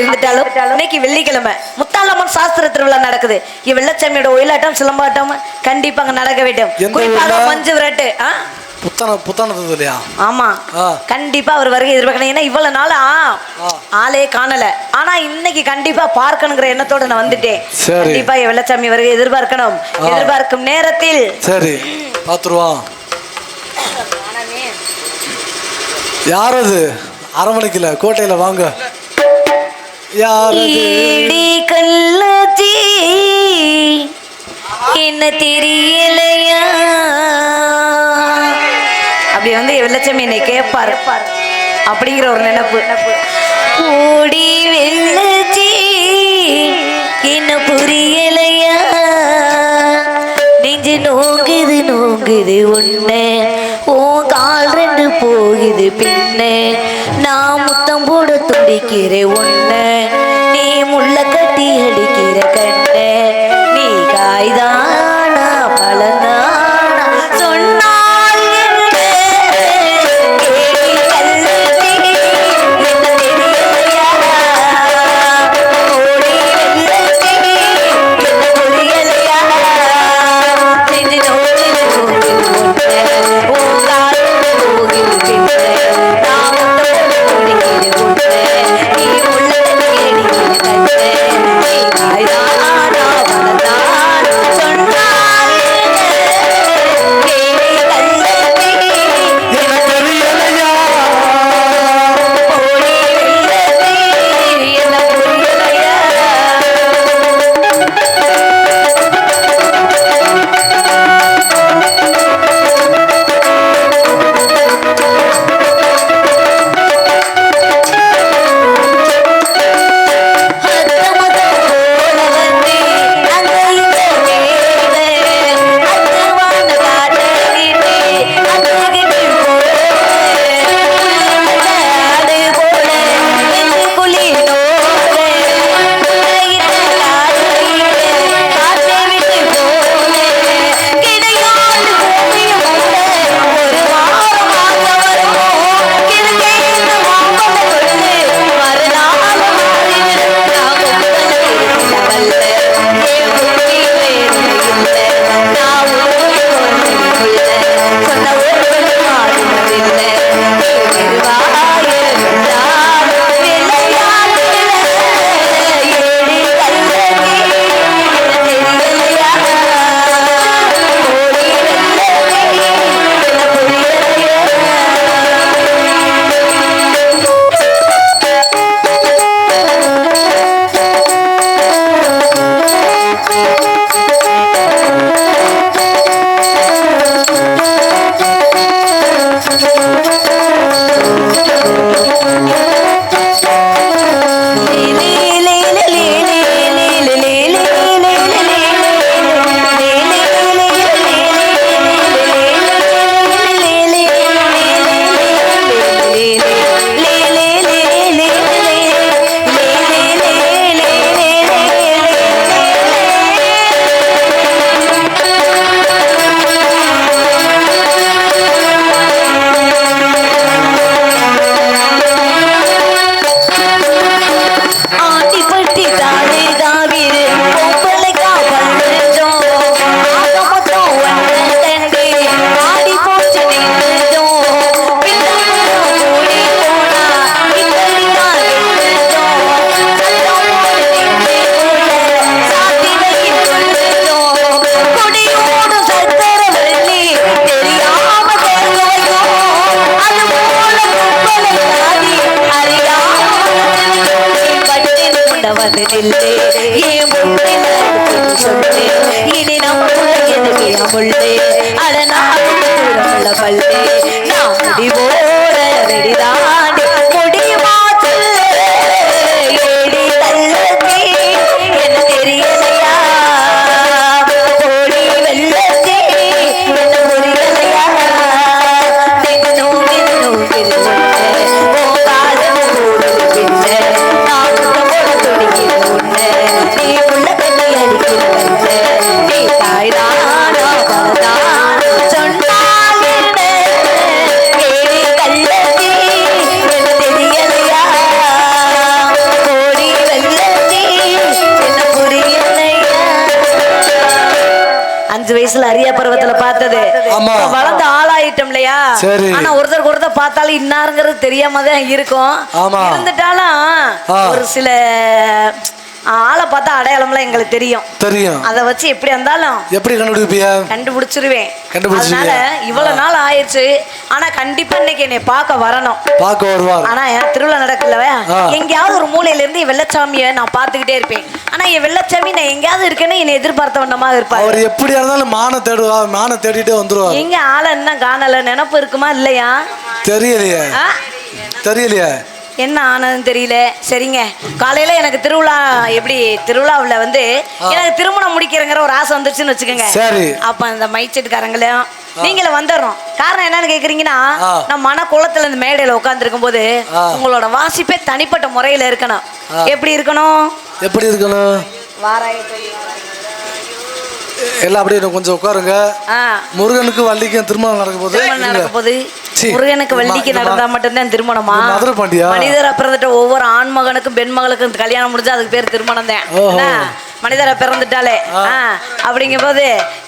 இருந்துட்டாலும் இன்னைக்கு வெள்ளிக்கிழமை. முத்தாலம்மன் சாஸ்திர திருவிழா நடக்குது. இங்க வெள்ளச்சாமியோட ஒயிலாட்டம் சிலம்பாட்டம் கண்டிப்பா அங்க நடக்க வேண்டும். குறிப்பாக மஞ்சு விரட்டு புத்தான கண்டிப்பா அவர் வருகை எதிர்பார்க்கணும் ஏன்னா இவ்வளவு நாள் ஆளே காணல. ஆனா இன்னைக்கு கண்டிப்பா பார்க்கணுங்கிற எண்ணத்தோட நான் வந்துட்டேன். கண்டிப்பா வெள்ளச்சாமி வருகை எதிர்பார்க்கணும். எதிர்பார்க்கும் நேரத்தில். சரி. பாத்துருவோம். யார் அது? அரவணைக்கல வாங்க. ஈடி கல்லாச்சி என்ன தெரியலையா? அப்படி வந்து வெள்ளச்சம் என்னை கேட்பார் அப்படிங்கிற ஒரு நினப்பு. ஓடி வெள்ளச்சி என்ன புரியலையா? நெஞ்சு நோங்குது நோங்குது உன்ன. ஓ கால் ரெண்டு போகுது பின்ன நான் முத்தம் போ அடிக்கிற உன்ன நீ முள்ள கட்டி அடிக்கிற கண்ண நீ காய்தான் Y அஞ்சு வயசுல அரியா பருவத்துல பார்த்தது வளர்ந்து ஆளாயிட்டோம் இல்லையா. ஆனா ஒருத்தருக்கு ஒருத்தர் பார்த்தாலும் இன்னாருங்கிறது தெரியாம தான் இருக்கும். இருந்துட்டாலும். ஒரு சில ஆளை பார்த்தா அடையாளம்லாம் எங்களுக்கு தெரியும். தெரியும். அதை வச்சு எப்படி இருந்தாலும் எப்படி கண்டுபிடிப்பிய? கண்டுபிடிச்சிருவேன்? அதனால இவ்வளவு நாள் ஆயிடுச்சு. ஆனா கண்டிப்பா இன்னைக்கு என்னை பார்க்க வரணும். பார்க்க வருவார். ஆனா என் திருவிழா நடக்கலவ. எங்கேயாவது ஒரு மூலையில இருந்து வெள்ளச்சாமியை நான் பார்த்துக்கிட்டே இருப்பேன். ஆனா என் வெள்ளச்சாமி நான் எங்கேயாவது இருக்கேன்னு என்னை எதிர்பார்த்த வண்ணமாக இருப்பாரு. அவர் எப்படியா இருந்தாலும் மானை தேடுவா மானை தேடிட்டே வந்துருவார். எங்க ஆளை இன்னும் காணல. நினப்பு இருக்குமா இல்லையா? தெரியலையே? தெரியலையே. என்ன ஆனதுன்னு தெரியல. சரிங்க. காலையில எனக்கு திருவிழா எப்படி திருவிழாவுல வந்து எனக்கு திருமணம் முடிக்கிறங்கிற ஒரு ஆசை வந்துருச்சுன்னு வச்சுக்கோங்க. சரி. அப்ப அந்த மைச்செட்டுக்காரங்களையும் நீங்களும் வந்துடுறோம் காரணம் என்னன்னு கேக்குறீங்கன்னா. நம்ம மன குளத்துல இந்த மேடையில உட்காந்துருக்கும் போது. உங்களோட வாசிப்பே தனிப்பட்ட முறையில இருக்கணும். எப்படி இருக்கணும்? எப்படி இருக்கணும்? வாராய எல்லாம் அப்படியே கொஞ்சம் உட்காருங்க. முருகனுக்கு வள்ளிக்கும் திருமணம் நடக்க போது திருமணம் நடக்க போது சீ. முருகனுக்கு வள்ளிக்கு நடந்தா மட்டும்தான் திருமணமா? மதுரை பாண்டியா? மனிதரை பிறந்துட்ட ஒவ்வொரு ஆண் மகனுக்கும் பெண் மகளுக்கும் கல்யாணம் முடிஞ்சா அதுக்கு பேர் திருமணம் தான்? மனிதரை பிறந்துட்டாலே அப்படிங்கும் போது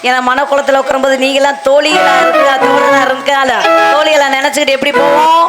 என் மனக்குளத்துல உட்காரும்போது நீங்களாம் தோழிகளா இருக்கா தோழனா இருக்கால தோழிகளை நினைச்சுக்கிட்டு எப்படி போவோம்?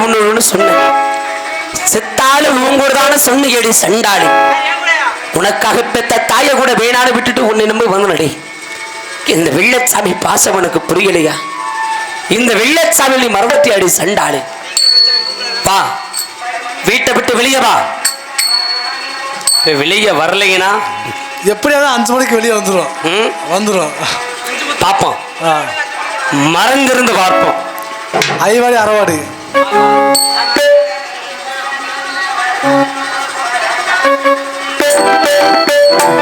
சண்டாள் ஒண்ணு சொன்னேன். செத்தாலும் உங்கூடதான சொன்னியடி சண்டாளி. உனக்காக பெத்த தாயை கூட வேணான்னு விட்டுட்டு உன்னை நம்பி வந்தனடி. இந்த வெள்ளச்சாமி பாசம் உனக்கு புரியலையா? இந்த வெள்ளச்சாமி நீ மறந்துட்டி அடி சண்டாளி. வா. வீட்டை விட்டு வெளியே வா. இப்ப வெளியே வரலைங்கன்னா எப்படியாவது அஞ்சு மணிக்கு வெளியே வந்துடும் வந்துடும் பார்ப்போம் மறந்திருந்து பார்ப்போம். ஐவாடி அறவாடி. Thank you.